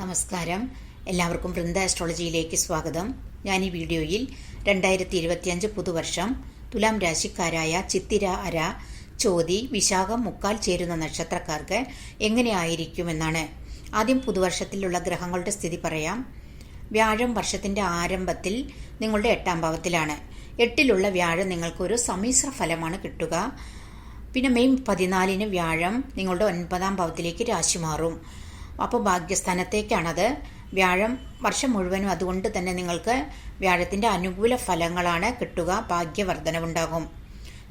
നമസ്കാരം. എല്ലാവർക്കും വൃന്ദ ആസ്ട്രോളജിയിലേക്ക് സ്വാഗതം. ഞാൻ ഈ വീഡിയോയിൽ രണ്ടായിരത്തി ഇരുപത്തിയഞ്ച് പുതുവർഷം തുലാം രാശിക്കാരായ ചിത്തിര അര ചോതി വിശാഖം മുക്കാൽ ചേരുന്ന നക്ഷത്രക്കാർക്ക് എങ്ങനെയായിരിക്കുമെന്നാണ് ആദ്യം പുതുവർഷത്തിലുള്ള ഗ്രഹങ്ങളുടെ സ്ഥിതി പറയാം. വ്യാഴം വർഷത്തിന്റെ ആരംഭത്തിൽ നിങ്ങളുടെ എട്ടാം ഭാവത്തിലാണ്. എട്ടിലുള്ള വ്യാഴം നിങ്ങൾക്കൊരു സമ്മിശ്ര ഫലമാണ് കിട്ടുക. പിന്നെ മെയ് പതിനാലിന് വ്യാഴം നിങ്ങളുടെ ഒൻപതാം ഭാവത്തിലേക്ക് രാശി മാറും. അപ്പോൾ ഭാഗ്യസ്ഥാനത്തേക്കാണത് വ്യാഴം വർഷം മുഴുവനും അതുകൊണ്ട് തന്നെ നിങ്ങൾക്ക് വ്യാഴത്തിന്റെ അനുകൂല ഫലങ്ങളാണ് കിട്ടുക ഭാഗ്യവർദ്ധനവുണ്ടാകും.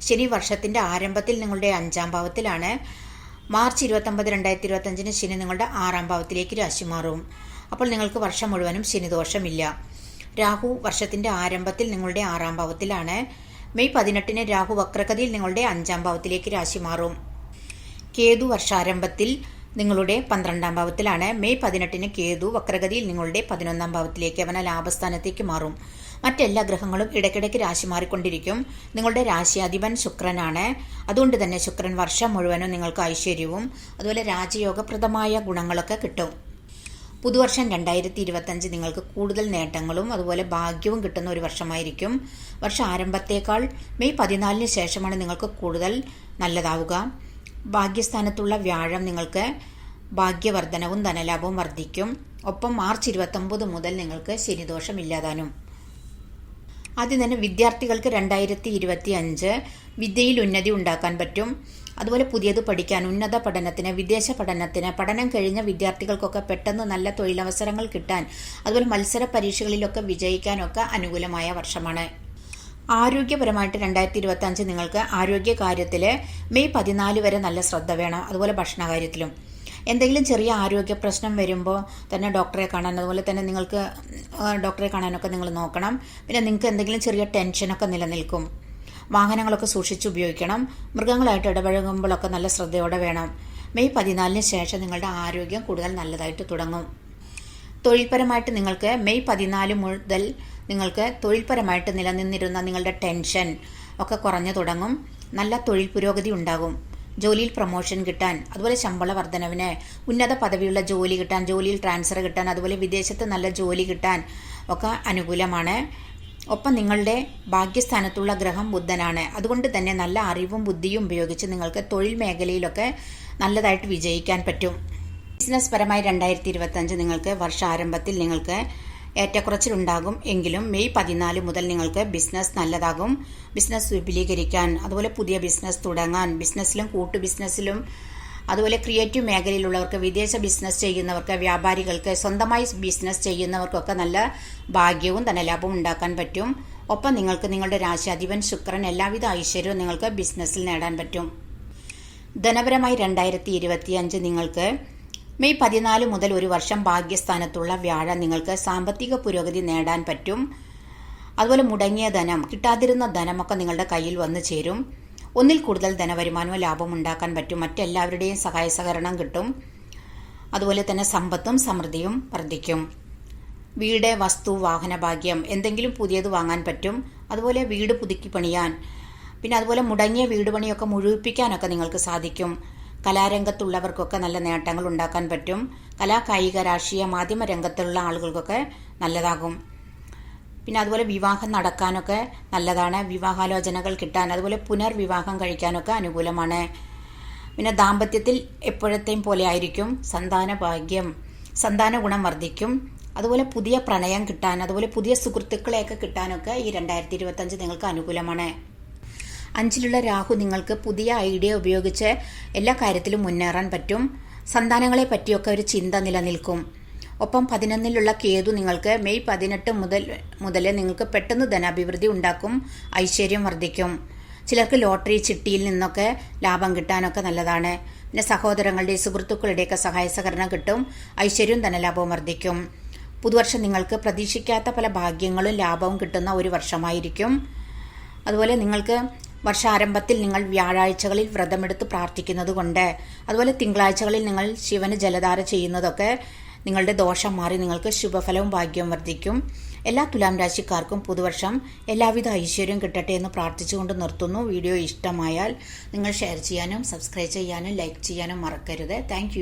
ശനി വർഷത്തിന്റെ ആരംഭത്തിൽ നിങ്ങളുടെ അഞ്ചാം ഭാവത്തിലാണ്. മാർച്ച് ഇരുപത്തൊമ്പത് രണ്ടായിരത്തി ഇരുപത്തഞ്ചിന് ശനി നിങ്ങളുടെ ആറാം ഭാവത്തിലേക്ക് രാശി മാറും. അപ്പോൾ നിങ്ങൾക്ക് വർഷം മുഴുവനും ശനിദോഷമില്ല. രാഹു വർഷത്തിന്റെ ആരംഭത്തിൽ നിങ്ങളുടെ ആറാം ഭാവത്തിലാണ്. മെയ് പതിനെട്ടിന് രാഹു വക്രഗതിയിൽ നിങ്ങളുടെ അഞ്ചാം ഭാവത്തിലേക്ക് രാശി മാറും. കേതു വർഷാരംഭത്തിൽ നിങ്ങളുടെ പന്ത്രണ്ടാം ഭാവത്തിലാണ്. മെയ് പതിനെട്ടിന് കേതു വക്രഗതിയിൽ നിങ്ങളുടെ പതിനൊന്നാം ഭാവത്തിലേക്ക് അവന ലാഭസ്ഥാനത്തേക്ക് മാറും. മറ്റെല്ലാ ഗ്രഹങ്ങളും ഇടയ്ക്കിടയ്ക്ക് രാശി മാറിക്കൊണ്ടിരിക്കും. നിങ്ങളുടെ രാശിയാധിപൻ ശുക്രനാണ്. അതുകൊണ്ട് തന്നെ ശുക്രൻ വർഷം മുഴുവനും നിങ്ങൾക്ക് ഐശ്വര്യവും അതുപോലെ രാജയോഗപ്രദമായ ഗുണങ്ങളൊക്കെ കിട്ടും. പുതുവർഷം രണ്ടായിരത്തി ഇരുപത്തഞ്ച് നിങ്ങൾക്ക് കൂടുതൽ നേട്ടങ്ങളും അതുപോലെ ഭാഗ്യവും കിട്ടുന്ന ഒരു വർഷമായിരിക്കും. വർഷ ആരംഭത്തേക്കാൾ മെയ് പതിനാലിന് ശേഷമാണ് നിങ്ങൾക്ക് കൂടുതൽ നല്ലതാവുക. ഭാഗ്യസ്ഥാനത്തുള്ള വ്യാഴം നിങ്ങൾക്ക് ഭാഗ്യവർദ്ധനവും ധനലാഭവും വർദ്ധിക്കും. ഒപ്പം മാർച്ച് ഇരുപത്തൊമ്പത് മുതൽ നിങ്ങൾക്ക് ശനിദോഷം ഇല്ലാതാനും ആദ്യം തന്നെ വിദ്യാർത്ഥികൾക്ക് രണ്ടായിരത്തി ഇരുപത്തി അഞ്ച് വിദ്യയിൽ ഉന്നതി ഉണ്ടാക്കാൻ പറ്റും. അതുപോലെ പുതിയത് പഠിക്കാൻ ഉന്നത പഠനത്തിന് വിദേശ പഠനത്തിന് പഠനം കഴിഞ്ഞ വിദ്യാർത്ഥികൾക്കൊക്കെ പെട്ടെന്ന് നല്ല തൊഴിലവസരങ്ങൾ കിട്ടാൻ അതുപോലെ മത്സര പരീക്ഷകളിലൊക്കെ വിജയിക്കാനൊക്കെ അനുകൂലമായ വർഷമാണ്. ആരോഗ്യപരമായിട്ട് രണ്ടായിരത്തി ഇരുപത്തി അഞ്ച് നിങ്ങൾക്ക് ആരോഗ്യ കാര്യത്തിൽ മെയ് പതിനാല് വരെ നല്ല ശ്രദ്ധ വേണം. അതുപോലെ ഭക്ഷണ കാര്യത്തിലും എന്തെങ്കിലും ചെറിയ ആരോഗ്യ പ്രശ്നം വരുമ്പോൾ തന്നെ ഡോക്ടറെ കാണാൻ അതുപോലെ തന്നെ നിങ്ങൾക്ക് ഡോക്ടറെ കാണാനൊക്കെ നിങ്ങൾ നോക്കണം. പിന്നെ നിങ്ങൾക്ക് എന്തെങ്കിലും ചെറിയ ടെൻഷനൊക്കെ നിലനിൽക്കും. വാഹനങ്ങളൊക്കെ സൂക്ഷിച്ച് ഉപയോഗിക്കണം. മൃഗങ്ങളായിട്ട് ഇടപഴകുമ്പോഴൊക്കെ നല്ല ശ്രദ്ധയോടെ വേണം. മെയ് പതിനാലിന് ശേഷം നിങ്ങളുടെ ആരോഗ്യം കൂടുതൽ നല്ലതായിട്ട് തുടങ്ങും. തൊഴിൽപരമായിട്ട് നിങ്ങൾക്ക് മെയ് പതിനാല് മുതൽ നിങ്ങൾക്ക് തൊഴിൽപരമായിട്ട് നിലനിന്നിരുന്ന നിങ്ങളുടെ ടെൻഷൻ ഒക്കെ കുറഞ്ഞു തുടങ്ങും. നല്ല തൊഴിൽ പുരോഗതി ഉണ്ടാകും. ജോലിയിൽ പ്രൊമോഷൻ കിട്ടാൻ അതുപോലെ ശമ്പള വർധനവിന് ഉന്നത പദവിയുള്ള ജോലി കിട്ടാൻ ജോലിയിൽ ട്രാൻസ്ഫർ കിട്ടാൻ അതുപോലെ വിദേശത്ത് നല്ല ജോലി കിട്ടാൻ ഒക്കെ അനുകൂലമാണ്. ഒപ്പം നിങ്ങളുടെ ഭാഗ്യസ്ഥാനത്തുള്ള ഗ്രഹം ബുദ്ധനാണ്. അതുകൊണ്ട് തന്നെ നല്ല അറിവും ബുദ്ധിയും ഉപയോഗിച്ച് നിങ്ങൾക്ക് തൊഴിൽ മേഖലയിലൊക്കെ നല്ലതായിട്ട് വിജയിക്കാൻ പറ്റും. ബിസിനസ് പരമായി രണ്ടായിരത്തി ഇരുപത്തഞ്ച് നിങ്ങൾക്ക് വർഷാരംഭത്തിൽ നിങ്ങൾക്ക് ഏറ്റക്കുറച്ചിലുണ്ടാകും. എങ്കിലും മെയ് പതിനാല് മുതൽ നിങ്ങൾക്ക് ബിസിനസ് നല്ലതാകും. ബിസിനസ് വിപുലീകരിക്കാൻ അതുപോലെ പുതിയ ബിസിനസ് തുടങ്ങാൻ ബിസിനസ്സിലും കൂട്ടു ബിസിനസ്സിലും അതുപോലെ ക്രിയേറ്റീവ് മേഖലയിലുള്ളവർക്ക് വിദേശ ബിസിനസ് ചെയ്യുന്നവർക്ക് വ്യാപാരികൾക്ക് സ്വന്തമായി ബിസിനസ് ചെയ്യുന്നവർക്കൊക്കെ നല്ല ഭാഗ്യവും ധനലാഭവും ഉണ്ടാക്കാൻ പറ്റും. ഒപ്പം നിങ്ങൾക്ക് നിങ്ങളുടെ രാശിയാധിപൻ ശുക്രൻ എല്ലാവിധ ഐശ്വര്യവും നിങ്ങൾക്ക് ബിസിനസ്സിൽ നേടാൻ പറ്റും. ധനപരമായി രണ്ടായിരത്തി നിങ്ങൾക്ക് മെയ് പതിനാല് മുതൽ ഒരു വർഷം ഭാഗ്യസ്ഥാനത്തുള്ള വ്യാഴം നിങ്ങൾക്ക് സാമ്പത്തിക പുരോഗതി നേടാൻ പറ്റും. അതുപോലെ മുടങ്ങിയ ധനം കിട്ടാതിരുന്ന ധനമൊക്കെ നിങ്ങളുടെ കയ്യിൽ വന്നു ചേരും. ഒന്നിൽ കൂടുതൽ ധനവരുമാനവും ലാഭം ഉണ്ടാക്കാൻ പറ്റും. മറ്റെല്ലാവരുടെയും സഹായ സഹകരണം കിട്ടും. അതുപോലെ തന്നെ സമ്പത്തും സമൃദ്ധിയും വർദ്ധിക്കും. വീട് വസ്തു വാഹന ഭാഗ്യം എന്തെങ്കിലും പുതിയത് വാങ്ങാൻ പറ്റും. അതുപോലെ വീട് പുതുക്കി പണിയാൻ പിന്നെ അതുപോലെ മുടങ്ങിയ വീട് പണിയൊക്കെ മുഴുവിപ്പിക്കാനൊക്കെ നിങ്ങൾക്ക് സാധിക്കും. കലാരംഗത്തുള്ളവർക്കൊക്കെ നല്ല നേട്ടങ്ങൾ ഉണ്ടാക്കാൻ പറ്റും. കലാ കായിക രാഷ്ട്രീയ മാധ്യമ രംഗത്തുള്ള ആളുകൾക്കൊക്കെ നല്ലതാകും. പിന്നെ അതുപോലെ വിവാഹം നടക്കാനൊക്കെ നല്ലതാണ്. വിവാഹാലോചനകൾ കിട്ടാൻ അതുപോലെ പുനർവിവാഹം കഴിക്കാനൊക്കെ അനുകൂലമാണ്. പിന്നെ ദാമ്പത്യത്തിൽ എപ്പോഴത്തെയും പോലെ ആയിരിക്കും സന്താന ഭാഗ്യം സന്താന ഗുണം വർദ്ധിക്കും. അതുപോലെ പുതിയ പ്രണയം കിട്ടാൻ അതുപോലെ പുതിയ സുഹൃത്തുക്കളെയൊക്കെ കിട്ടാനൊക്കെ ഈ രണ്ടായിരത്തി ഇരുപത്തഞ്ച് നിങ്ങൾക്ക് അനുകൂലമാണ്. അഞ്ചിലുള്ള രാഹു നിങ്ങൾക്ക് പുതിയ ഐഡിയ ഉപയോഗിച്ച് എല്ലാ കാര്യത്തിലും മുന്നേറാൻ പറ്റും. സന്താനങ്ങളെ പറ്റിയൊക്കെ ഒരു ചിന്ത നിലനിൽക്കും. ഒപ്പം പതിനൊന്നിലുള്ള കേതു നിങ്ങൾക്ക് മെയ് പതിനെട്ട് മുതൽ മുതൽ നിങ്ങൾക്ക് പെട്ടെന്ന് ധനാഭിവൃദ്ധി ഉണ്ടാക്കും ഐശ്വര്യം വർദ്ധിക്കും. ചിലർക്ക് ലോട്ടറി ചിട്ടിയിൽ നിന്നൊക്കെ ലാഭം കിട്ടാനൊക്കെ നല്ലതാണ്. പിന്നെ സഹോദരങ്ങളുടെ സുഹൃത്തുക്കളുടെയൊക്കെ സഹായ സഹകരണം കിട്ടും ഐശ്വര്യവും ധനലാഭവും വർദ്ധിക്കും. പുതുവർഷം നിങ്ങൾക്ക് പ്രതീക്ഷിക്കാത്ത പല ഭാഗ്യങ്ങളും ലാഭവും കിട്ടുന്ന ഒരു വർഷമായിരിക്കും. അതുപോലെ നിങ്ങൾക്ക് വർഷാരംഭത്തിൽ നിങ്ങൾ വ്യാഴാഴ്ചകളിൽ വ്രതമെടുത്ത് പ്രാർത്ഥിക്കുന്നത് കൊണ്ട് അതുപോലെ തിങ്കളാഴ്ചകളിൽ നിങ്ങൾ ശിവന് ജലധാര ചെയ്യുന്നതൊക്കെ നിങ്ങളുടെ ദോഷം മാറി നിങ്ങൾക്ക് ശുഭഫലവും ഭാഗ്യവും വർദ്ധിക്കും. എല്ലാ തുലാം രാശിക്കാർക്കും പുതുവർഷം എല്ലാവിധ ഐശ്വര്യം കിട്ടട്ടെ എന്ന് പ്രാർത്ഥിച്ചുകൊണ്ട് നിർത്തുന്നു. വീഡിയോ ഇഷ്ടമായാൽ നിങ്ങൾ ഷെയർ ചെയ്യാനും സബ്സ്ക്രൈബ് ചെയ്യാനും ലൈക്ക് ചെയ്യാനും മറക്കരുത്. താങ്ക്